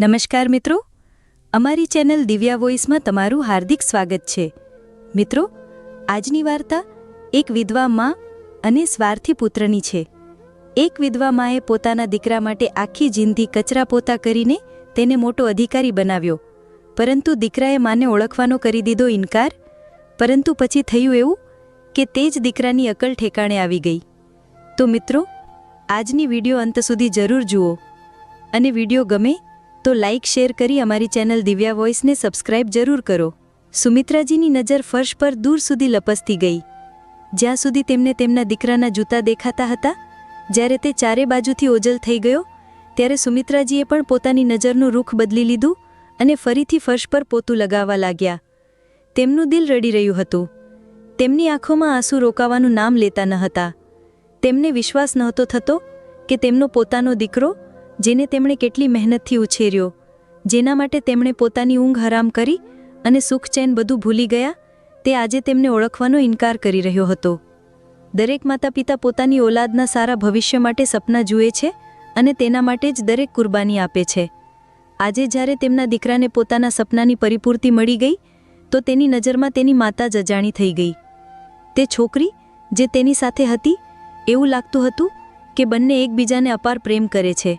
નમસ્કાર મિત્રો. અમારી ચેનલ દિવ્યા વોઇસમાં તમારું હાર્દિક સ્વાગત છે. મિત્રો, આજની વાર્તા એક વિધવા માં અને સ્વાર્થી પુત્રની છે. એક વિધવા માએ પોતાના દીકરા માટે આખી જિંદગી કચરા પોતા કરીને તેને મોટો અધિકારી બનાવ્યો. પરંતુ દીકરાએ માને ઓળખવાનો કરી દીધો ઇનકાર, પરંતુ પછી થયું એવું કે તે જ દીકરાની અકલ ઠેકાણે આવી ગઈ. તો મિત્રો, આજની વીડિયો અંત સુધી જરૂર જુઓ અને વીડિયો ગમે તો લાઇક શેર કરી અમારી ચેનલ દિવ્યા વોઇસને સબસ્ક્રાઇબ જરૂર કરો. સુમિત્રાજીની નજર ફર્શ પર દૂર સુધી લપસતી ગઈ. જ્યાં સુધી તેમને તેમના દીકરાના જૂતા દેખાતા હતા, જ્યારે તે ચારે બાજુથી ઓજલ થઈ ગયો, ત્યારે સુમિત્રાજીએ પણ પોતાની નજરનું રૂખ બદલી લીધું અને ફરીથી ફર્શ પર પોતું લગાવવા લાગ્યા. તેમનું દિલ રડી રહ્યું હતું. તેમની આંખોમાં આંસુ રોકાવાનું નામ લેતા ન હતા. તેમને વિશ્વાસ નહોતો થતો કે તેમનો પોતાનો દીકરો જેને તેમણે કેટલી મહેનતથી ઉછેર્યો, જેના માટે તેમણે પોતાની ઊંઘ હરામ કરી અને સુખ ચેન બધું ભૂલી ગયા, તે આજે તેમને ઓળખવાનો ઇનકાર કરી રહ્યો હતો. દરેક માતા પિતા પોતાની ઓલાદના સારા ભવિષ્ય માટે સપના જુએ છે અને તેના માટે જ દરેક કુરબાની આપે છે. આજે જ્યારે તેમના દીકરાને પોતાના સપનાની પરિપૂર્તિ મળી ગઈ, તો તેની નજરમાં તેની માતા જ અજાણી થઈ ગઈ. તે છોકરી જે તેની સાથે હતી, એવું લાગતું હતું કે બંને એકબીજાને અપાર પ્રેમ કરે છે.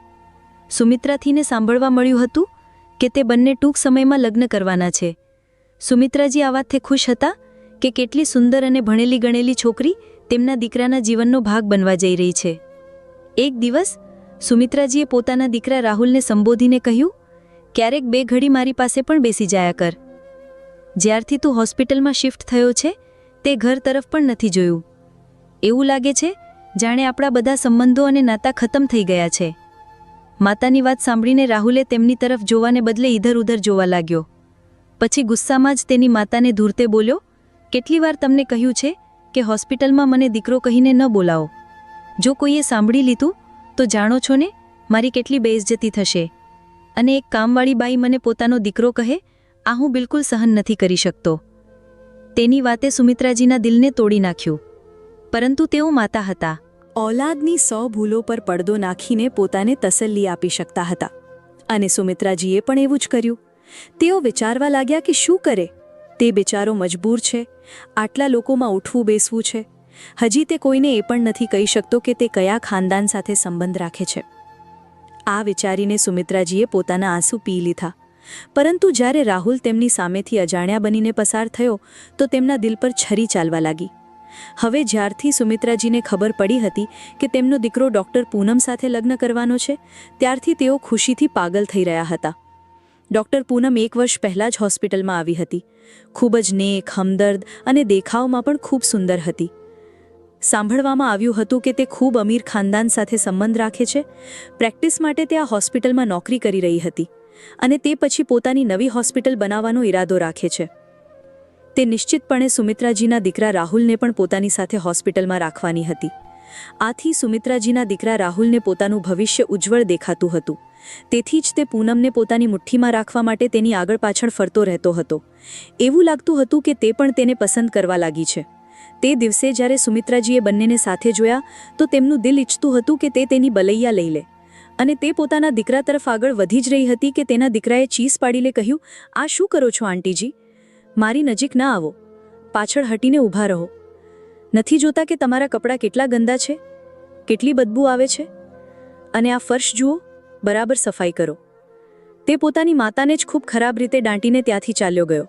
સુમિત્રાથીને સાંભળવા મળ્યું હતું કે તે બંને ટૂંક સમયમાં લગ્ન કરવાના છે. સુમિત્રાજી આ વાતથી ખુશ હતા કે કેટલી સુંદર અને ભણેલી ગણેલી છોકરી તેમના દીકરાના જીવનનો ભાગ બનવા જઈ રહી છે. એક દિવસ સુમિત્રાજીએ પોતાના દીકરા રાહુલને સંબોધીને કહ્યું, ક્યારેક બે ઘડી મારી પાસે પણ બેસી જાયા કર. જ્યારથી તું હોસ્પિટલમાં શિફ્ટ થયો છે, તે ઘર તરફ પણ નથી જોયું. એવું લાગે છે, જાણે આપણા બધા સંબંધો અને નાતા ખતમ થઈ ગયા છે. માતાની વાત સાંભળીને રાહુલે તેમની તરફ જોવાને બદલે ઇધર ઉધર જોવા લાગ્યો. પછી ગુસ્સામાં જ તેની માતાને ધૂરતે બોલ્યો, કેટલી વાર તમને કહ્યું છે કે હોસ્પિટલમાં મને દીકરો કહીને ન બોલાવો. જો કોઈએ સાંભળી લીધું, તો જાણો છો ને, મારી કેટલી બેઇજ્જતી થશે. અને એક કામવાળી બાઈ મને પોતાનો દીકરો કહે, આ હું બિલકુલ સહન નથી કરી શકતો. તેની વાતે સુમિત્રાજીના દિલને તોડી નાખ્યું. પરંતુ તેઓ માતા હતા. ઓલાદની સો ભૂલો પર પડદો નાખીને પોતાને તસલ્લી આપી શકતા હતા. અને સુમિત્રાજીએ પણ એવું જ કર્યું. તેઓ વિચારવા લાગ્યા કે શું કરે? તે બિચારો મજબૂર છે. આટલા લોકોમાં ઉઠવું બેસવું છે. હજી તે કોઈને એ પણ નથી કહી શકતો કે તે કયા ખાનદાન સાથે સંબંધ રાખે છે. આ વિચારીને સુમિત્રાજીએ પોતાના આંસુ પી લીધા. પરંતુ જ્યારે રાહુલ તેમની સામેથી અજાણ્યા બનીને પસાર થયો, તો તેમના દિલ પર છરી ચાલવા લાગી. હવે જ્યારથી સુમિત્રાજીને ખબર પડી હતી કે તેમનો દીકરો ડૉક્ટર પૂનમ સાથે લગ્ન કરવાનો છે, ત્યારથી તેઓ ખુશીથી પાગલ થઈ રહ્યા હતા. ડૉક્ટર પૂનમ એક વર્ષ પહેલાં જ હોસ્પિટલમાં આવી હતી. ખૂબ જ નેક, હમદર્દ અને દેખાવમાં પણ ખૂબ સુંદર હતી. સાંભળવામાં આવ્યું હતું કે તે ખૂબ અમીર ખાનદાન સાથે સંબંધ રાખે છે, પ્રેક્ટિસ માટે તે આ હોસ્પિટલમાં નોકરી કરી રહી હતી અને તે પછી પોતાની નવી હોસ્પિટલ બનાવવાનો ઈરાદો રાખે છે. તે નિશ્ચિતપણે સુમિત્રાજીના દીકરા રાહુલને પણ પોતાની સાથે હોસ્પિટલમાં રાખવાની હતી. આથી સુમિત્રાજીના દીકરા રાહુલને પોતાનું ભવિષ્ય ઉજ્જવળ દેખાતું હતું. તેથી જ તે પૂનમને પોતાની મુઠ્ઠીમાં રાખવા માટે તેની આગળ પાછળ ફરતો રહેતો હતો. એવું લાગતું હતું કે તે પણ તેને પસંદ કરવા લાગી છે. તે દિવસે જ્યારે સુમિત્રાજીએ બંનેને સાથે જોયા, તો તેમનું દિલ ઈચ્છતું હતું કે તે તેની બલૈયા લઈ લે. અને તે પોતાના દીકરા તરફ આગળ વધી જ રહી હતી કે તેના દીકરાએ ચીસ પાડીને કહ્યું, આ શું કરો છો, આંટીજી? મારી નજીક ના આવો. પાછળ હટીને ઊભા રહો. નથી જોતા કે તમારા કપડાં કેટલા ગંદા છે? કેટલી બદબુ આવે છે? અને આ ફર્શ જુઓ, બરાબર સફાઈ કરો. તે પોતાની માતાને જ ખૂબ ખરાબ રીતે દાંટીને ત્યાંથી ચાલ્યો ગયો.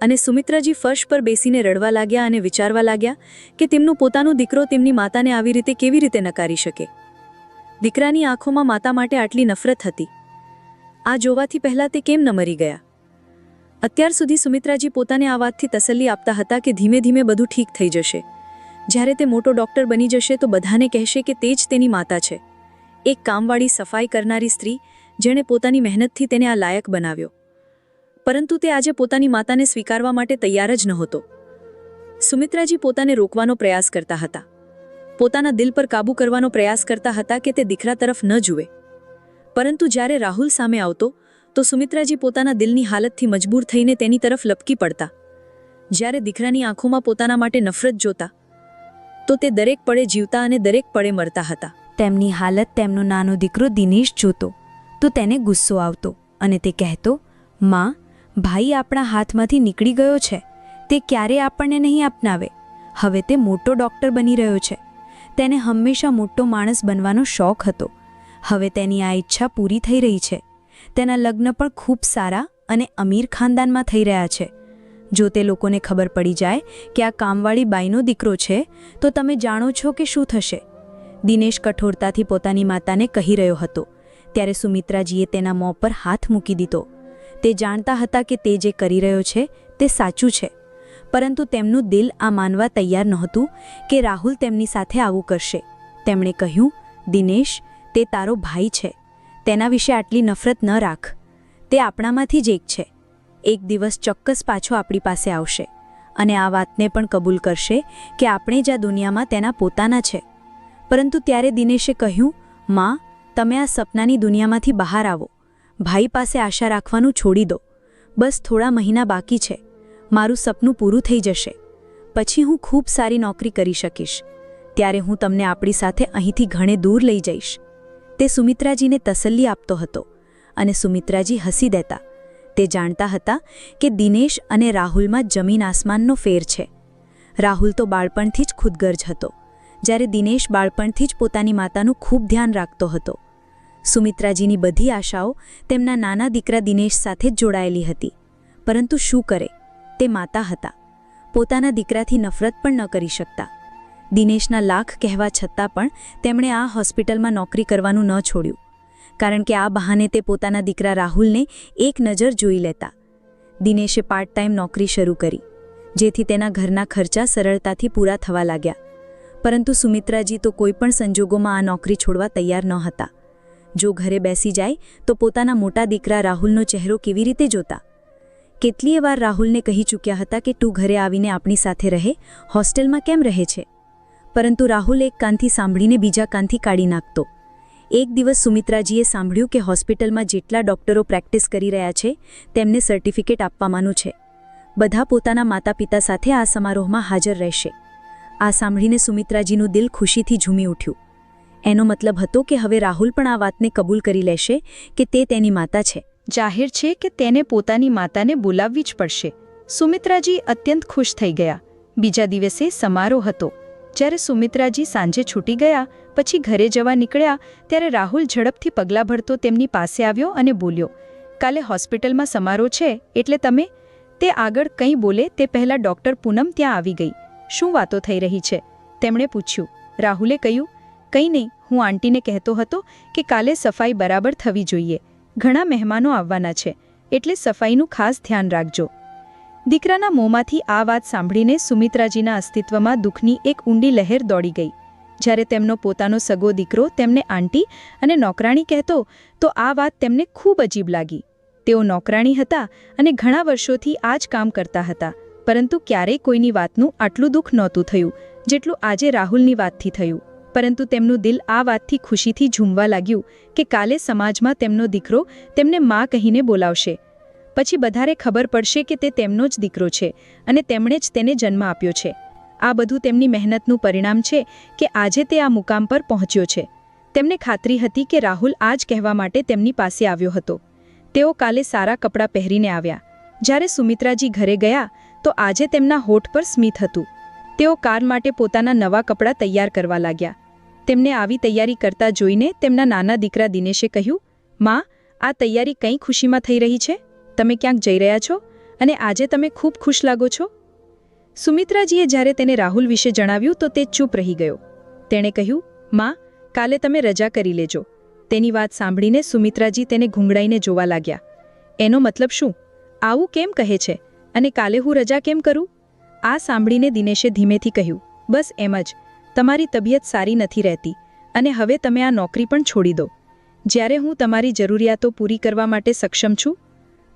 અને સુમિત્રાજી ફર્શ પર બેસીને રડવા લાગ્યા અને વિચારવા લાગ્યા કે તેમનું પોતાનો દીકરો તેમની માતાને આવી રીતે કેવી રીતે નકારી શકે. દીકરાની આંખોમાં માતા માટે આટલી નફરત હતી. આ જોવાથી પહેલાં તે કેમ ન મરી ગયા? અત્યાર સુધી સુમિત્રાજી પોતાને આ વાતથી તસલ્લી આપતા હતા કે ધીમે ધીમે બધું ઠીક થઈ જશે. જ્યારે તે મોટો ડૉક્ટર બની જશે તો બધાને કહેશે કે તે જ તેની માતા છે. એક કામવાળી સફાઈ કરનારી સ્ત્રી, જેણે પોતાની મહેનતથી તેને આ લાયક બનાવ્યો. પરંતુ તે આજે પોતાની માતાને સ્વીકારવા માટે તૈયાર જ નહોતો. સુમિત્રાજી પોતાને રોકવાનો પ્રયાસ કરતા હતા. પોતાના દિલ પર કાબૂ કરવાનો પ્રયાસ કરતા હતા કે તે દીકરા તરફ ન જુએ. પરંતુ જ્યારે રાહુલ સામે આવતો તો સુમિત્રાજી પોતાના દિલની હાલતથી મજબૂર થઈને તેની તરફ લપકી પડતા. જ્યારે દીકરાની આંખોમાં પોતાના માટે નફરત જોતા, તો તે દરેક પળે જીવતા અને દરેક પળે મરતા હતા. તેમની હાલત તેમનો નાનો દીકરો દિનેશ જોતો, તો તેને ગુસ્સો આવતો અને તે કહેતો, માં, ભાઈ આપણા હાથમાંથી નીકળી ગયો છે. તે ક્યારે આપણને નહીં અપનાવે? હવે તે મોટો ડૉક્ટર બની રહ્યો છે. તેને હંમેશા મોટો માણસ બનવાનો શોખ હતો. હવે તેની આ ઈચ્છા પૂરી થઈ રહી છે. તેના લગ્ન પણ ખૂબ સારા અને અમીર ખાનદાનમાં થઈ રહ્યા છે. જો તે લોકોને ખબર પડી જાય કે આ કામવાળી બાઈનો દીકરો છે, તો તમે જાણો છો કે શું થશે. દિનેશ કઠોરતાથી પોતાની માતાને કહી રહ્યો હતો. ત્યારે સુમિત્રાજીએ તેના મોં પર હાથ મૂકી દીધો. તે જાણતા હતા કે તે જે કરી રહ્યો છે, તે સાચું છે. પરંતુ તેમનું દિલ આ માનવા તૈયાર નહોતું કે રાહુલ તેમની સાથે આવું કરશે. તેમણે કહ્યું, દિનેશ, તે તારો ભાઈ છે. તેના વિશે આટલી નફરત ન રાખ. તે આપણામાંથી જ એક છે. એક દિવસ ચોક્કસ પાછો આપણી પાસે આવશે અને આ વાતને પણ કબૂલ કરશે કે આપણે જ આ દુનિયામાં તેના પોતાના છે. પરંતુ ત્યારે દિનેશે કહ્યું, માં, તમે આ સપનાની દુનિયામાંથી બહાર આવો. ભાઈ પાસે આશા રાખવાનું છોડી દો. બસ થોડા મહિના બાકી છે. મારું સપનું પૂરું થઈ જશે. પછી હું ખૂબ સારી નોકરી કરી શકીશ. ત્યારે હું તમને આપણી સાથે અહીંથી ઘણે દૂર લઈ જઈશ. તે સુમિત્રાજીને તસલ્લી આપતો હતો અને સુમિત્રાજી હસી દેતા. તે જાણતા હતા કે દિનેશ અને રાહુલમાં જમીન આસમાનનો ફેર છે. રાહુલ તો બાળપણથી જ ખુદગર્જ હતો. જ્યારે દિનેશ બાળપણથી જ પોતાની માતાનું ખૂબ ધ્યાન રાખતો હતો. સુમિત્રાજીની બધી આશાઓ તેમના નાના દીકરા દિનેશ સાથે જોડાયેલી હતી. પરંતુ શું કરે? તે માતા હતા. પોતાના દીકરાથી નફરત પણ ન કરી શકતા. દિનેશના લાખ કહેવા છતાં પણ તેમણે આ હોસ્પિટલમાં નોકરી કરવાનું ન છોડ્યું. કારણ કે આ બહાને તે પોતાના દીકરા રાહુલને એક નજર જોઈ લેતા. દિનેશે પાર્ટ ટાઈમ નોકરી શરૂ કરી, જેથી તેના ઘરના ખર્ચા સરળતાથી પૂરા થવા લાગ્યા. પરંતુ સુમિત્રાજી તો કોઈપણ સંજોગોમાં આ નોકરી છોડવા તૈયાર ન હતા. જો ઘરે બેસી જાય, તો પોતાના મોટા દીકરા રાહુલનો ચહેરો કેવી રીતે જોતા? કેટલીય વાર રાહુલને કહી ચૂક્યા હતા કે તું ઘરે આવીને આપણી સાથે રહે, હોસ્ટેલમાં કેમ રહે છે? પરંતુ રાહુલ એક કાનથી સાંભળીને બીજા કાનથી કાઢી નાખતો. એક દિવસ સુમિત્રાજીએ સાંભળ્યું કે હોસ્પિટલમાં જેટલા ડોક્ટરો પ્રેક્ટિસ કરી રહ્યા છે, તેમને સર્ટિફિકેટ આપવામાંનું છે. બધા પોતાના માતા પિતા સાથે આ સમારોહમાં હાજર રહેશે. આ સાંભળીને સુમિત્રાજીનું દિલ ખુશીથી ઝૂમી ઉઠ્યું. એનો મતલબ હતો કે હવે રાહુલ પણ આ વાતને કબૂલ કરી લેશે કે તે તેની માતા છે. જાહેર છે કે તેને પોતાની માતાને બોલાવવી જ પડશે. સુમિત્રાજી અત્યંત ખુશ થઈ ગયા. બીજા દિવસે સમારોહ હતો. જ્યારે સુમિત્રાજી સાંજે છૂટી ગયા, પછી ઘરે જવા નીકળ્યા, ત્યારે રાહુલ ઝડપથી પગલાં ભરતો તેમની પાસે આવ્યો અને બોલ્યો, કાલે હોસ્પિટલમાં સમારોહ છે, એટલે તમે? તે આગળ કંઈ બોલે તે પહેલાં ડૉક્ટર પૂનમ ત્યાં આવી ગઈ. શું વાતો થઈ રહી છે? તેમણે પૂછ્યું. રાહુલે કહ્યું, કંઈ નહીં, હું આંટીને કહેતો હતો કે કાલે સફાઈ બરાબર થવી જોઈએ. ઘણા મહેમાનો આવવાના છે, એટલે સફાઈનું ખાસ ધ્યાન રાખજો. દીકરાના મોંમાંથી આ વાત સાંભળીને સુમિત્રાજીના અસ્તિત્વમાં દુઃખની એક ઊંડી લહેર દોડી ગઈ. જ્યારે તેમનો પોતાનો સગો દીકરો તેમને આંટી અને નોકરાણી કહેતો, તો આ વાત તેમને ખૂબ અજીબ લાગી. તેઓ નોકરાણી હતા અને ઘણા વર્ષોથી આ જ કામ કરતા હતા, પરંતુ ક્યારેય કોઈની વાતનું આટલું દુઃખ નહોતું થયું, જેટલું આજે રાહુલની વાતથી થયું. પરંતુ તેમનું દિલ આ વાતથી ખુશીથી ઝૂમવા લાગ્યું કે કાલે સમાજમાં તેમનો દીકરો તેમને માં કહીને બોલાવશે. પછી બધારે ખબર પડશે કે તે તેમનો જ દીકરો છે અને તેમણે જ તેને જન્મ આપ્યો છે. આ બધું તેમની મહેનતનું પરિણામ છે કે આજે તે આ મુકામ પર પહોંચ્યો છે. તેમને ખાતરી હતી કે રાહુલ આ જ કહેવા માટે તેમની પાસે આવ્યો હતો. તેઓ કાલે સારા કપડાં પહેરીને આવ્યા. જ્યારે સુમિત્રાજી ઘરે ગયા, તો આજે તેમના હોઠ પર સ્મિત હતું. તેઓ કાર માટે પોતાના નવા કપડાં તૈયાર કરવા લાગ્યા. તેમને આવી તૈયારી કરતા જોઈને તેમના નાના દીકરા દિનેશે કહ્યું, માં, આ તૈયારી કઈ ખુશીમાં થઈ રહી છે? તમે ક્યાંક જઈ રહ્યા છો અને આજે તમે ખૂબ ખુશ લાગો છો? સુમિત્રાજીએ જ્યારે તેને રાહુલ વિશે જણાવ્યું તો તે ચૂપ રહી ગયો. તેણે કહ્યું, માં, કાલે તમે રજા કરી લેજો. તેની વાત સાંભળીને સુમિત્રાજી તેને ઘૂંઘળાઈને જોવા લાગ્યા. એનો મતલબ શું? આવું કેમ કહે છે? અને કાલે હું રજા કેમ કરું? આ સાંભળીને દિનેશે ધીમેથી કહ્યું, બસ એમ જ. તમારી તબિયત સારી નથી રહેતી અને હવે તમે આ નોકરી પણ છોડી દો. જ્યારે હું તમારી જરૂરિયાતો પૂરી કરવા માટે સક્ષમ છું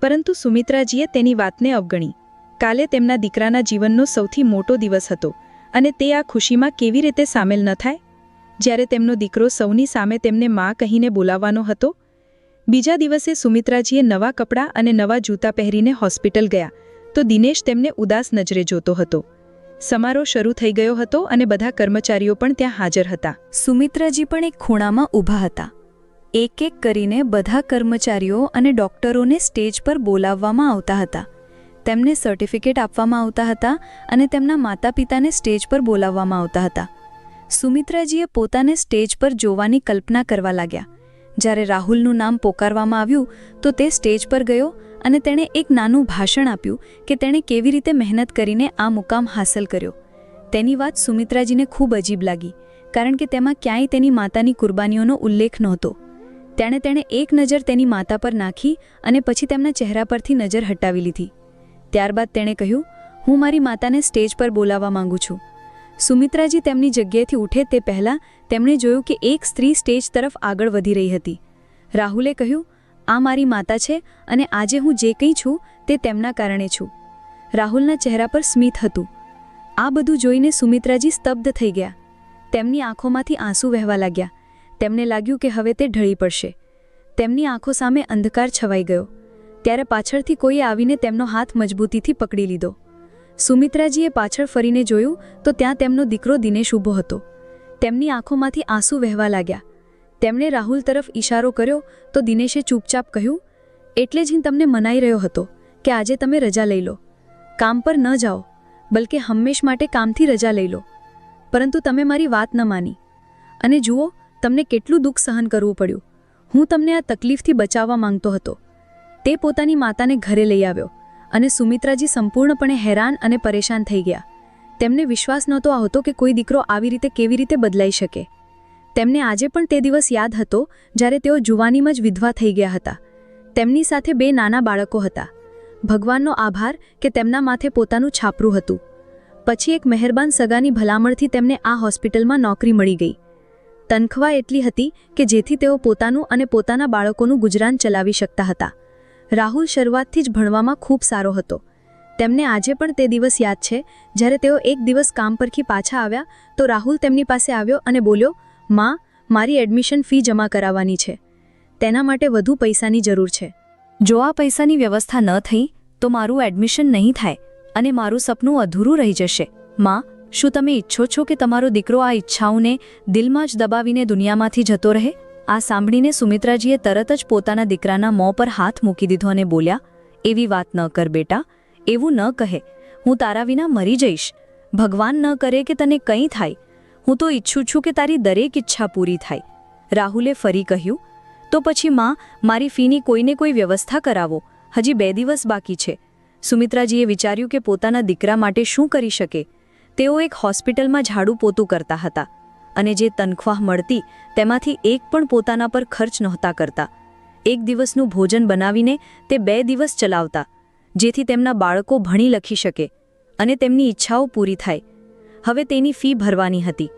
પરંતુ સુમિત્રાજીએ તેની વાતને અવગણી. કાલે તેમના દીકરાના જીવનનો સૌથી મોટો દિવસ હતો અને તે આ ખુશીમાં કેવી રીતે સામેલ ન થાય? જ્યારે તેમનો દીકરો સૌની સામે તેમને માં કહીને બોલાવવાનો હતો, બીજા દિવસે સુમિત્રાજીએ નવા કપડાં અને નવા જૂતા પહેરીને હોસ્પિટલ ગયા તો દિનેશ તેમને ઉદાસ નજરે જોતો હતો. સમારોહ શરૂ થઈ ગયો હતો અને બધા કર્મચારીઓ પણ ત્યાં હાજર હતા. સુમિત્રાજી પણ એક ખૂણામાં ઊભા હતા. એક એક કરીને બધા કર્મચારીઓ અને ડોક્ટરોને સ્ટેજ પર બોલાવવામાં આવતા હતા. તેમને સર્ટિફિકેટ આપવામાં આવતા હતા અને તેમના માતા પિતાને સ્ટેજ પર બોલાવવામાં આવતા હતા. સુમિત્રાજીએ પોતાને સ્ટેજ પર જોવાની કલ્પના કરવા લાગ્યા. જ્યારે રાહુલનું નામ પોકારવામાં આવ્યું, તો તે સ્ટેજ પર ગયો અને તેણે એક નાનું ભાષણ આપ્યું કે તેણે કેવી રીતે મહેનત કરીને આ મુકામ હાંસલ કર્યો. તેની વાત સુમિત્રાજીને ખૂબ અજીબ લાગી, કારણ કે તેમાં ક્યાંય તેની માતાની કુરબાનીઓનો ઉલ્લેખ નહોતો. તેણે તેણે એક નજર તેની માતા પર નાખી અને પછી તેમના ચહેરા પરથી નજર હટાવી લીધી. ત્યારબાદ તેણે કહ્યું, હું મારી માતાને સ્ટેજ પર બોલાવવા માંગુ છું. સુમિત્રાજી તેમની જગ્યાએથી ઉઠે તે પહેલાં તેમણે જોયું કે એક સ્ત્રી સ્ટેજ તરફ આગળ વધી રહી હતી. રાહુલે કહ્યું, આ મારી માતા છે અને આજે હું જે કંઈ છું તે તેમના કારણે છું. રાહુલના ચહેરા પર સ્મિત હતું. આ બધું જોઈને સુમિત્રાજી સ્તબ્ધ થઈ ગયા. તેમની આંખોમાંથી આંસુ વહેવા લાગ્યા. તેમને લાગ્યું કે હવે તે ઢળી પડશે. તેમની આંખો સામે અંધકાર છવાઈ ગયો. ત્યારે પાછળથી કોઈએ આવીને તેમનો હાથ મજબૂતીથી પકડી લીધો. સુમિત્રાજીએ પાછળ ફરીને જોયું તો ત્યાં તેમનો દીકરો દિનેશ ઊભો હતો. તેમની આંખોમાંથી આંસુ વહેવા લાગ્યા. તેમણે રાહુલ તરફ ઈશારો કર્યો તો દિનેશે ચૂપચાપ કહ્યું, એટલે જ હું તમને મનાઈ રહ્યો હતો કે આજે તમે રજા લઈ લો. કામ પર ન જાઓ, બલકે હંમેશ માટે કામથી રજા લઈ લો. પરંતુ તમે મારી વાત ન માની. અને જુઓ તમને કેટલું દુઃખ સહન કરવું પડ્યું? હું તમને આ તકલીફથી બચાવવા માંગતો હતો. તે પોતાની માતાને ઘરે લઈ આવ્યો અને સુમિત્રાજી સંપૂર્ણપણે હેરાન અને પરેશાન થઈ ગયા. તેમને વિશ્વાસ નહોતો આવતો કે કોઈ દીકરો આવી રીતે કેવી રીતે બદલાઈ શકે. તેમને આજે પણ તે દિવસ યાદ હતો જ્યારે તેઓ જુવાનીમાં જ વિધવા થઈ ગયા હતા. તેમની સાથે બે નાના બાળકો હતા. ભગવાનનો આભાર કે તેમના માથે પોતાનું છાપરું હતું. પછી એક મહેરબાન સગાની ભલામણથી તેમને આ હોસ્પિટલમાં નોકરી મળી ગઈ. તનખવા એટલી હતી કે જેથી તેઓ પોતાનું અને પોતાના બાળકોનું ગુજરાન ચલાવી શકતા હતા. રાહુલ શરૂઆતથી જ ભણવામાં ખૂબ સારો હતો. તેમને આજે પણ તે દિવસ યાદ છે. જ્યારે તેઓ એક દિવસ કામ પરથી પાછા આવ્યા, તો રાહુલ તેમની પાસે આવ્યો અને બોલ્યો, માં, મારી એડમિશન ફી જમા કરાવવાની છે. તેના માટે વધુ પૈસાની જરૂર છે. જો આ પૈસાની વ્યવસ્થા ન થઈ, તો મારું એડમિશન નહીં થાય અને મારું સપનું અધૂરું રહી જશે. માં શું તમે ઈચ્છો છો કે તમારો દીકરો આ ઈચ્છાઓને દિલમાં જ દબાવીને દુનિયામાંથી જતો રહે? આ સાંભળીને સુમિત્રાજીએ તરત જ પોતાના દીકરાના મોં પર હાથ મૂકી દીધો અને બોલ્યા, એવી વાત ન કર બેટા, એવું ન કહે. હું તારા વિના મરી જઈશ. ભગવાન ન કરે કે તને કંઈ થાય. હું તો ઈચ્છું છું કે તારી દરેક ઈચ્છા પૂરી થાય. રાહુલે ફરી કહ્યું, તો પછી માં, મારી ફીની કોઈને કોઈ વ્યવસ્થા કરાવો. હજી બે દિવસ બાકી છે. સુમિત્રાજીએ વિચાર્યું કે પોતાના દીકરા માટે શું કરી શકે. તેઓ એક હોસ્પિટલમાં ઝાડુ પોતું કરતા હતા અને જે તનખ્વાહ મળતી તેમાંથી એક પણ પોતાના પર ખર્ચ નહોતા કરતા. એક દિવસનું ભોજન બનાવીને તે બે દિવસ ચલાવતા, જેથી તેમના બાળકો ભણી લખી શકે અને તેમની ઈચ્છાઓ પૂરી થાય. હવે તેની ફી ભરવાની હતી,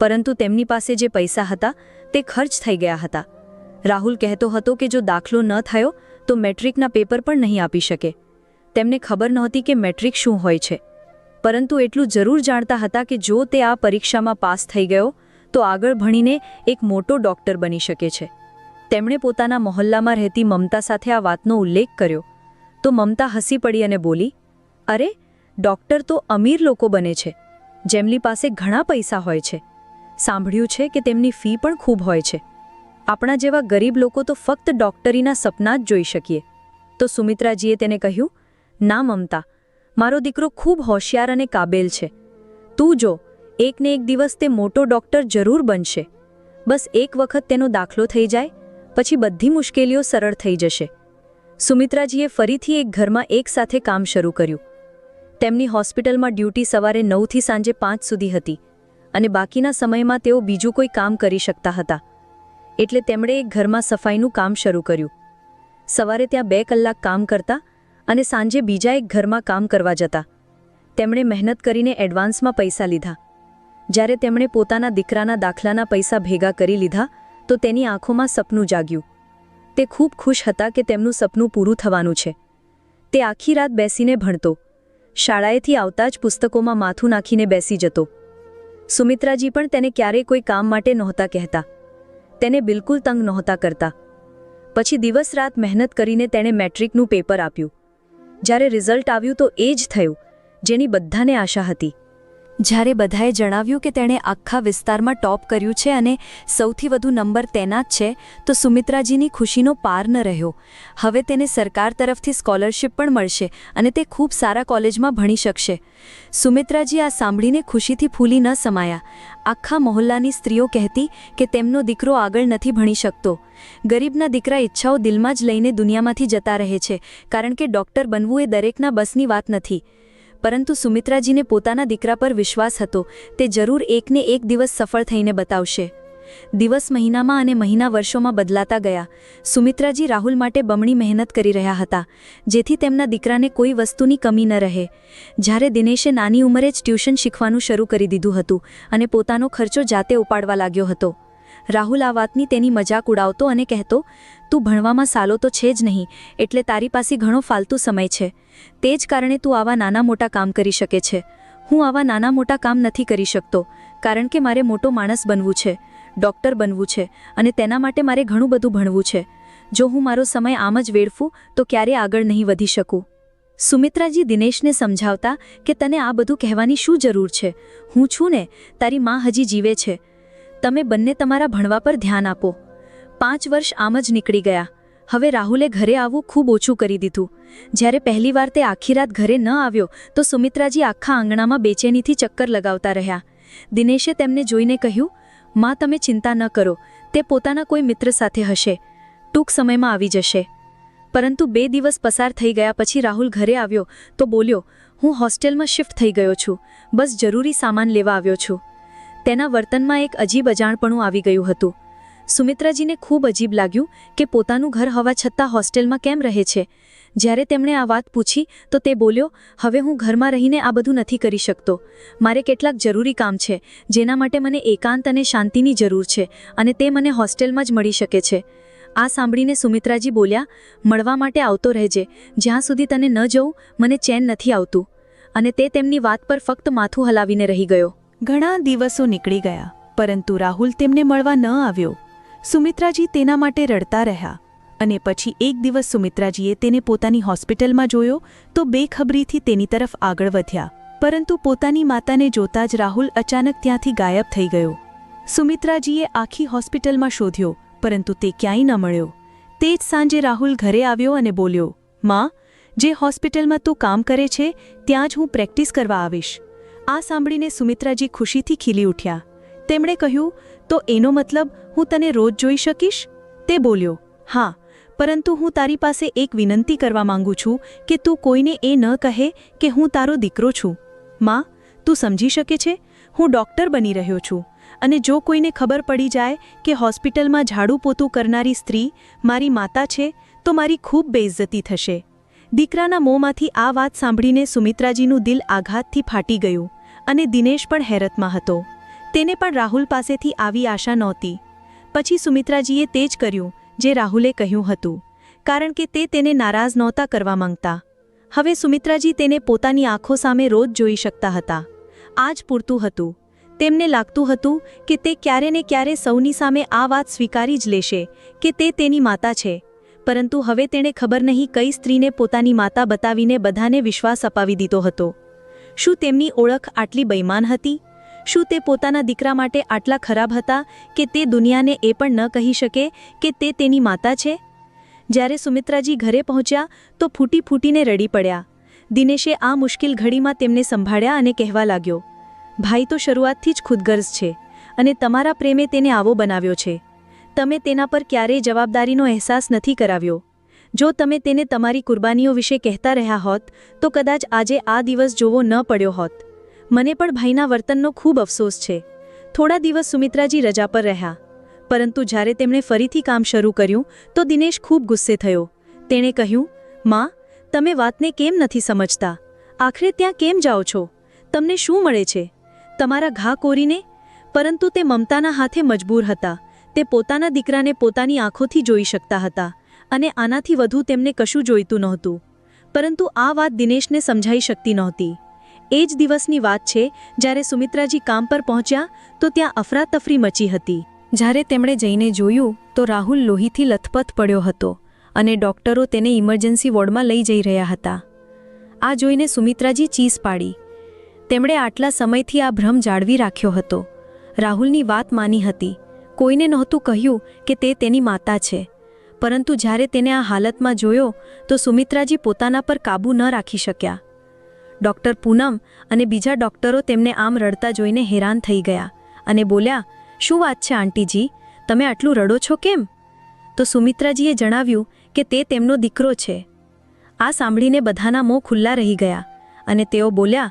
પરંતુ તેમની પાસે જે પૈસા હતા તે ખર્ચ થઈ ગયા હતા. રાહુલ કહેતો હતો કે જો દાખલો ન થયો તો મેટ્રિકના પેપર પણ નહીં આપી શકે. તેમને ખબર નહોતી કે મેટ્રિક શું હોય છે. પરંતુ એટલું જરૂર જાણતા હતા કે જો તે આ પરીક્ષામાં પાસ થઈ ગયો, તો આગળ ભણીને એક મોટો ડોક્ટર બની શકે છે. તેમણે પોતાના મોહલ્લામાં રહેતી મમતા સાથે આ વાતનો ઉલ્લેખ કર્યો. તો મમતા હસી પડી અને બોલી, અરે, ડોક્ટર તો અમીર લોકો બને છે. જેમની પાસે ઘણા પૈસા હોય છે. સાંભળ્યું છે કે તેમની ફી પણ ખૂબ હોય છે. આપણા જેવા ગરીબ લોકો તો ફક્ત ડોક્ટરીના સપના જ જોઈ શકીએ. તો સુમિત્રાજીએ તેને કહ્યું, ના મમતા મારો દીકરો ખૂબ હોશિયાર અને કાબેલ છે. તું જો, એકને એક દિવસ તે મોટો ડોક્ટર જરૂર બનશે. બસ એક વખત તેનો દાખલો થઈ જાય, પછી બધી મુશ્કેલીઓ સરળ થઈ જશે. સુમિત્રાજીએ ફરીથી એક ઘરમાં એકસાથે કામ શરૂ કર્યું. તેમની હોસ્પિટલમાં ડ્યુટી સવારે નવથી સાંજે પાંચ સુધી હતી અને બાકીના સમયમાં તેઓ બીજું કોઈ કામ કરી શકતા હતા. એટલે તેમણે એક ઘરમાં સફાઈનું કામ શરૂ કર્યું. સવારે ત્યાં બે કલાક કામ કરતા અને સાંજે બીજા એક ઘરમાં કામ કરવા જતા. તેમણે મહેનત કરીને એડવાન્સમાં પૈસા લીધા. જ્યારે તેમણે પોતાના દીકરાના દાખલાના પૈસા ભેગા કરી લીધા, તો તેની આંખોમાં સપનું જાગ્યું. તે ખૂબ ખુશ હતા કે તેમનું સપનું પૂરું થવાનું છે. તે આખી રાત બેસીને ભણતો. શાળાએથી આવતા જ પુસ્તકોમાં માથું નાખીને બેસી જતો. સુમિત્રાજી પણ તેને ક્યારેય કોઈ કામ માટે નહોતા કહેતા. તેને બિલકુલ તંગ નહોતા કરતા. પછી દિવસ રાત મહેનત કરીને તેણે મેટ્રિકનું પેપર આપ્યું. જ્યારે રિઝલ્ટ આવ્યું તો એ જ થયું જેની બધાને આશા હતી. જ્યારે બધાએ જણાવ્યું કે તેણે આખા વિસ્તારમાં ટોપ કર્યું છે અને સૌથી વધુ નંબર તેના જ છે, તો સુમિત્રાજીની ખુશીનો પાર ન રહ્યો. હવે તેને સરકાર તરફથી સ્કોલરશિપ પણ મળશે અને તે ખૂબ સારા કોલેજમાં ભણી શકશે. સુમિત્રાજી આ સાંભળીને ખુશીથી ફૂલી ન સમાયા. આખા મહોલ્લાની સ્ત્રીઓ કહેતી કે તેમનો દીકરો આગળ નથી ભણી શકતો. ગરીબના દીકરા ઈચ્છાઓ દિલમાં જ લઈને દુનિયામાંથી જતા રહે છે, કારણ કે ડૉક્ટર બનવું એ દરેકના બસની વાત નથી. પરંતુ સુમિત્રાજીને પોતાના દીકરા પર વિશ્વાસ હતો. તે જરૂર એકને એક દિવસ સફળ થઈને બતાવશે. દિવસ મહિનામાં અને મહિના વર્ષોમાં બદલાતા ગયા. સુમિત્રાજી રાહુલ માટે બમણી મહેનત કરી રહ્યા હતા, જેથી તેમના દીકરાને કોઈ વસ્તુની કમી ન રહે. જ્યારે દિનેશે નાની ઉંમરે જ ટ્યુશન શીખવાનું શરૂ કરી દીધું હતું અને પોતાનો ખર્ચો જાતે ઉપાડવા લાગ્યો હતો. રાહુલ આ વાતની તેની મજાક ઉડાવતો અને કહેતો, તું ભણવામાં સાલો તો છે જ નહીં, એટલે તારી પાસે ઘણો ફાલતુ સમય છે. તે જ કારણે તું આવા નાના મોટા કામ કરી શકે છે. હું આવા નાના મોટા કામ નથી કરી શકતો, કારણ કે મારે મોટો માણસ બનવું છે, ડૉક્ટર બનવું છે, અને તેના માટે મારે ઘણું બધું ભણવું છે. જો હું મારો સમય આમ જ વેડફું, તો ક્યારે આગળ નહીં વધી શકું સુમિત્રાજી દિનેશને સમજાવતા કે તને આ બધું કહેવાની શું જરૂર છે? હું છું ને, તારી માં હજી જીવે છે. તમે બંને તમારા ભણવા પર ધ્યાન આપો. પાંચ વર્ષ આમ જ નીકળી ગયા. હવે રાહુલે ઘરે આવવું ખૂબ ઓછું કરી દીધું. જ્યારે પહેલીવાર તે આખી રાત ઘરે ન આવ્યો, તો સુમિત્રાજી આખા આંગણામાં બેચેનીથી ચક્કર લગાવતા રહ્યા. દિનેશે તેમને જોઈને કહ્યું, માં, તમે ચિંતા ન કરો. તે પોતાના કોઈ મિત્ર સાથે હશે. ટૂંક સમયમાં આવી જશે. પરંતુ બે દિવસ પસાર થઈ ગયા પછી રાહુલ ઘરે આવ્યો તો બોલ્યો, હું હોસ્ટેલમાં શિફ્ટ થઈ ગયો છું. બસ જરૂરી સામાન લેવા આવ્યો છું. તેના વર્તનમાં એક અજીબ અજાણપણું આવી ગયું હતું. સુમિત્રાજીને ખૂબ અજીબ લાગ્યું કે પોતાનું ઘર હોવા છતાં હોસ્ટેલમાં કેમ રહે છે. જ્યારે તેમણે આ વાત પૂછી, તો તે બોલ્યો, હવે હું ઘરમાં રહીને આ બધું નથી કરી શકતો. મારે કેટલાક જરૂરી કામ છે, જેના માટે મને એકાંત અને શાંતિની જરૂર છે, અને તે મને હોસ્ટેલમાં જ મળી શકે છે. આ સાંભળીને સુમિત્રાજી બોલ્યા, મળવા માટે આવતો રહેજે. જ્યાં સુધી તને ન જવું, મને ચેન નથી આવતું. અને તે તેમની વાત પર ફક્ત માથું હલાવીને રહી ગયો. ઘણા દિવસો નીકળી ગયા, પરંતુ રાહુલ તેમને મળવા ન આવ્યો. સુમિત્રાજી તેના માટે રડતા રહ્યા અને પછી એક દિવસ સુમિત્રાજીએ તેને પોતાની હોસ્પિટલમાં જોયો તો બેખબરીથી તેની તરફ આગળ વધ્યા, પરંતુ પોતાની માતાને જોતા જ રાહુલ અચાનક ત્યાંથી ગાયબ થઈ ગયો. સુમિત્રાજીએ આખી હોસ્પિટલમાં શોધ્યો, પરંતુ તે ક્યાંય ન મળ્યો. તે જ સાંજે રાહુલ ઘરે આવ્યો અને બોલ્યો, માં, જે હોસ્પિટલમાં તું કામ કરે છે, ત્યાં જ હું પ્રેક્ટિસ કરવા આવીશ. આ સાંભળીને સુમિત્રાજી ખુશીથી ખીલી ઉઠ્યા. તેમણે કહ્યું, તો એનો મતલબ હું તને રોજ જોઈ શકીશ? તે બોલ્યો, હા, પરંતુ હું તારી પાસે એક વિનંતી કરવા માંગુ છું કે તું કોઈને એ ન કહે કે હું તારો દીકરો છું. માં, તું સમજી શકે છે? હું ડૉક્ટર બની રહ્યો છું અને જો કોઈને ખબર પડી જાય કે હોસ્પિટલમાં ઝાડુ પોતું કરનારી સ્ત્રી મારી માતા છે, તો મારી ખૂબ બેઇજ્જતી થશે. દીકરાના મોંમાંથી આ વાત સાંભળીને સુમિત્રાજીનું દિલ આઘાતથી ફાટી ગયું. અને દિનેશ પણ હેરતમાં હતો. તેને પણ રાહુલ પાસેથી આવી આશા નહોતી. પછી સુમિત્રાજીએ તે જ કર્યું, જે રાહુલે કહ્યું હતું, કારણ કે તે તેને નારાજ નહોતા કરવા માંગતા. હવે સુમિત્રાજી તેને પોતાની આંખો સામે રોજ જોઈ શકતા હતા. આ જ પૂરતું હતું. તેમને લાગતું હતું કે તે ક્યારે ને ક્યારે સૌની સામે આ વાત સ્વીકારી જ લેશે કે તે તેની માતા છે. પરંતુ હવે તેણે ખબર નહીં કઈ સ્ત્રીને પોતાની માતા બતાવીને બધાને વિશ્વાસ અપાવી દીધો હતો. શું તેમની ઓળખ આટલી બૈમાન હતી? શું તે પોતાના દીકરા માટે આટલા ખરાબ હતા કે તે દુનિયાને એ પણ ન કહી શકે કે તે તેની માતા છે? જ્યારે સુમિત્રાજી ઘરે પહોંચ્યા તો ફૂટી ફૂટીને રડી પડ્યા. દિનેશે આ મુશ્કેલ ઘડીમાં તેમને સંભાળ્યા અને કહેવા લાગ્યો, ભાઈ તો શરૂઆતથી જ ખુદગર્જ છે અને તમારા પ્રેમે તેને આવો બનાવ્યો છે. તમે તેના પર ક્યારેય જવાબદારીનો અહેસાસ નથી કરાવ્યો. જો તમે તેને તમારી કુરબાનીઓ વિશે કહેતા રહ્યા હોત, તો કદાચ આજે આ દિવસ જોવો ન પડ્યો હોત. મને પણ ભાઈના વર્તનનો ખૂબ અફસોસ છે. થોડા દિવસ સુમિત્રાજી રજા પર રહ્યા. પરંતુ જ્યારે તેમણે ફરીથી કામ શરૂ કર્યું, તો દિનેશ ખૂબ ગુસ્સે થયો. તેણે કહ્યું, માં, તમે વાતને કેમ નથી સમજતા? આખરે ત્યાં કેમ જાઓ છો? તમને શું મળે છે? તમારા ઘા કોરીને? પરંતુ તે મમતાના હાથે મજબૂર હતા. તે પોતાના દીકરાને પોતાની આંખોથી જોઈ શકતા હતા. અને આનાથી વધુ તેમને કશું જોઈતું નહોતું. પરંતુ આ વાત દિનેશને સમજાઈ શકતી નહોતી. એ જ દિવસની વાત છે, જ્યારે સુમિત્રાજી કામ પર પહોંચ્યા, તો ત્યાં અફરાતફરી મચી હતી. જ્યારે તેમણે જઈને જોયું, તો રાહુલ લોહીથી લથપથ પડ્યો હતો અને ડોક્ટરો તેને ઇમરજન્સી વોર્ડમાં લઈ જઈ રહ્યા હતા. આ જોઈને સુમિત્રાજી ચીસ પાડી. તેમણે આટલા સમયથી આ ભ્રમ જાળવી રાખ્યો હતો. રાહુલની વાત માની હતી. કોઈને નહોતું કહ્યું કે તે તેની માતા છે. પરંતુ જ્યારે તેને આ હાલતમાં જોયો, તો સુમિત્રાજી પોતાના પર કાબૂ ન રાખી શક્યા. ડૉક્ટર પૂનમ અને બીજા ડૉક્ટરો તેમને આમ રડતા જોઈને હેરાન થઈ ગયા અને બોલ્યા, શું વાત છે આંટીજી? તમે આટલું રડો છો કેમ? તો સુમિત્રાજીએ જણાવ્યું કે તે તેમનો દીકરો છે. આ સાંભળીને બધાના મોં ખુલ્લા રહી ગયા અને તેઓ બોલ્યા,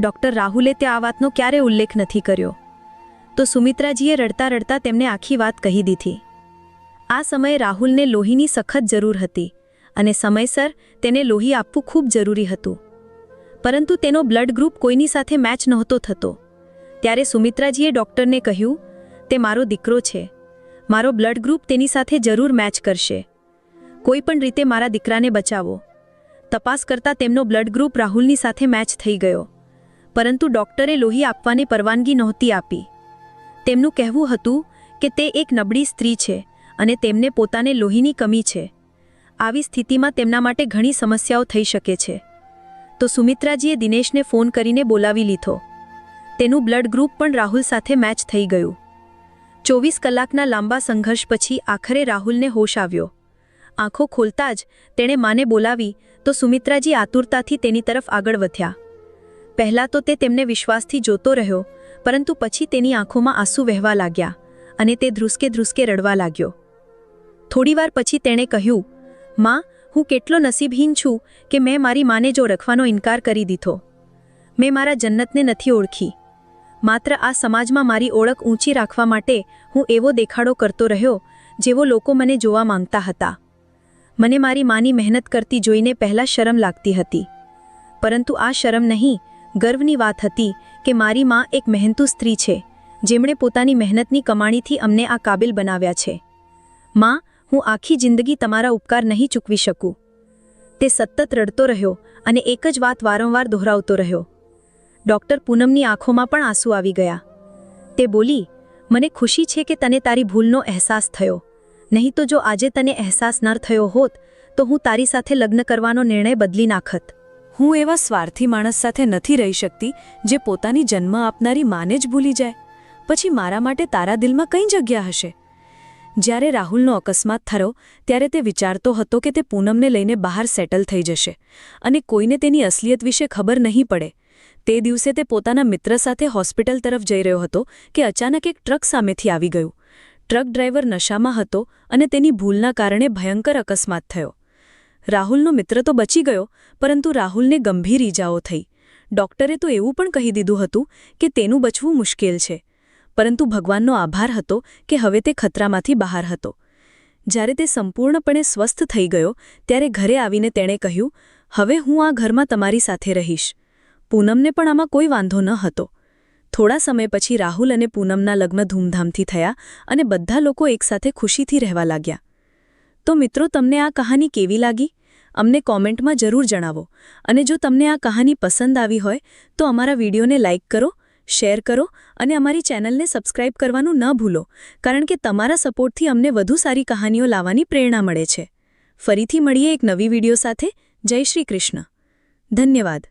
ડૉક્ટર રાહુલે તે આ વાતનો ક્યારે ઉલ્લેખ નથી કર્યો? તો સુમિત્રાજીએ રડતા રડતા તેમને આખી વાત કહી દીધી. આ સમયે રાહુલને લોહીની સખત જરૂર હતી અને સમયસર તેને લોહી આપવું ખૂબ જરૂરી હતું. પરંતુ તેનો બ્લડ ગ્રુપ કોઈની સાથે મેચ નહોતો થતો. ત્યારે સુમિત્રાજીએ ડૉક્ટરને કહ્યું, તે મારો દીકરો છે. મારો બ્લડ ગ્રુપ તેની સાથે જરૂર મેચ કરશે. કોઈ પણ રીતે મારા દીકરાને બચાવો. તપાસ કરતાં તેમનો બ્લડ ગ્રુપ રાહુલની સાથે મેચ થઈ ગયો. પરંતુ ડૉક્ટરે લોહી આપવાની પરવાનગી નહોતી આપી. તેમનું કહેવું હતું કે તે એક નબળી સ્ત્રી છે. અને તેમને પોતાને લોહીની કમી છે. આવી સ્થિતિમાં તેમના માટે ઘણી સમસ્યાઓ થઈ શકે છે. તો સુમિત્રાજીએ દિનેશને ફોન કરીને બોલાવી લીધો. તેનું બ્લડ ગ્રુપ પણ રાહુલ સાથે મેચ થઈ ગયું. ચોવીસ કલાકના લાંબા સંઘર્ષ પછી આખરે રાહુલને હોશ આવ્યો. આંખો ખોલતા જ તેણે માને બોલાવી તો સુમિત્રાજી આતુરતાથી તેની તરફ આગળ વધ્યા. પહેલાં તો તે તેમને વિશ્વાસથી જોતો રહ્યો, પરંતુ પછી તેની આંખોમાં આંસુ વહેવા લાગ્યા અને તે ધ્રુસકે ધ્રુસકે રડવા લાગ્યો. થોડીવાર પછી તેણે કહ્યું, માં, હું કેટલો નસીબહીન છું કે મેં મારી માને જો રખવાનો ઇનકાર કરી દીધો. મેં મારા જન્નતને નથી ઓળખી. માત્ર આ સમાજમાં મારી ઓળખ ઊંચી રાખવા માટે હું એવો દેખાડો કરતો રહ્યો જેવો લોકો મને જોવા માંગતા હતા. મને મારી માની મહેનત કરતી જોઈને પહેલાં શરમ લાગતી હતી. પરંતુ આ શરમ નહીં, ગર્વની વાત હતી કે મારી માં એક મહેનતુ સ્ત્રી છે, જેમણે પોતાની મહેનતની કમાણીથી અમને આ કાબિલ બનાવ્યા છે. માં હું આખી જિંદગી તમારા ઉપકાર નહીં ચૂકવી શકું. તે સતત રડતો રહ્યો અને એક જ વાત વારંવાર દોહરાવતો રહ્યો. ડૉક્ટર પૂનમની આંખોમાં પણ આંસુ આવી ગયા. તે બોલી, મને ખુશી છે કે તને તારી ભૂલનો અહેસાસ થયો. નહીં તો જો આજે તને અહેસાસ ન થયો હોત, તો હું તારી સાથે લગ્ન કરવાનો નિર્ણય બદલી નાખત. હું એવા સ્વાર્થી માણસ સાથે નથી રહી શકતી, જે પોતાની જન્મ આપનારી માને જ ભૂલી જાય. પછી મારા માટે તારા દિલમાં કઈ જગ્યા હશે? જ્યારે રાહુલનો અકસ્માત થયો, ત્યારે તે વિચારતો હતો કે તે પૂનમને લઈને બહાર સેટલ થઈ જશે અને કોઈને તેની અસલિયત વિશે ખબર નહીં પડે. તે દિવસે તે પોતાના મિત્ર સાથે હોસ્પિટલ તરફ જઈ રહ્યો હતો કે અચાનક એક ટ્રક સામેથી આવી ગયું. ટ્રક ડ્રાઈવર નશામાં હતો અને તેની ભૂલના કારણે ભયંકર અકસ્માત થયો. રાહુલનો મિત્ર તો બચી ગયો, પરંતુ રાહુલને ગંભીર ઈજાઓ થઈ. ડોક્ટરે તો એવું પણ કહી દીધું હતું કે તેનું બચવું મુશ્કેલ છે. પરંતુ ભગવાનનો આભાર હતો કે હવે તે ખતરામાંથી બહાર હતો. જ્યારે તે સંપૂર્ણપણે સ્વસ્થ થઈ ગયો, ત્યારે ઘરે આવીને તેણે કહ્યું, હવે હું આ ઘરમાં તમારી સાથે રહીશ. પૂનમને પણ આમાં કોઈ વાંધો ન હતો. થોડા સમય પછી રાહુલ અને પૂનમના લગ્ન ધૂમધામથી થયા અને બધા લોકો એકસાથે ખુશીથી રહેવા લાગ્યા. તો મિત્રો, તમને આ કહાની કેવી લાગી? અમને કોમેન્ટમાં જરૂર જણાવો. અને જો તમને આ કહાની પસંદ આવી હોય, તો અમારા વિડીયોને લાઇક કરો શેર કરો અને અમારી ચેનલને સબસ્ક્રાઇબ કરવાનું ન ભૂલો, કારણ કે તમારા સપોર્ટથી અમને વધુ સારી કહાનીઓ લાવવાની પ્રેરણા મળે છે. ફરીથી મળીએ એક નવી વીડિયો સાથે. જય શ્રી કૃષ્ણ. ધન્યવાદ.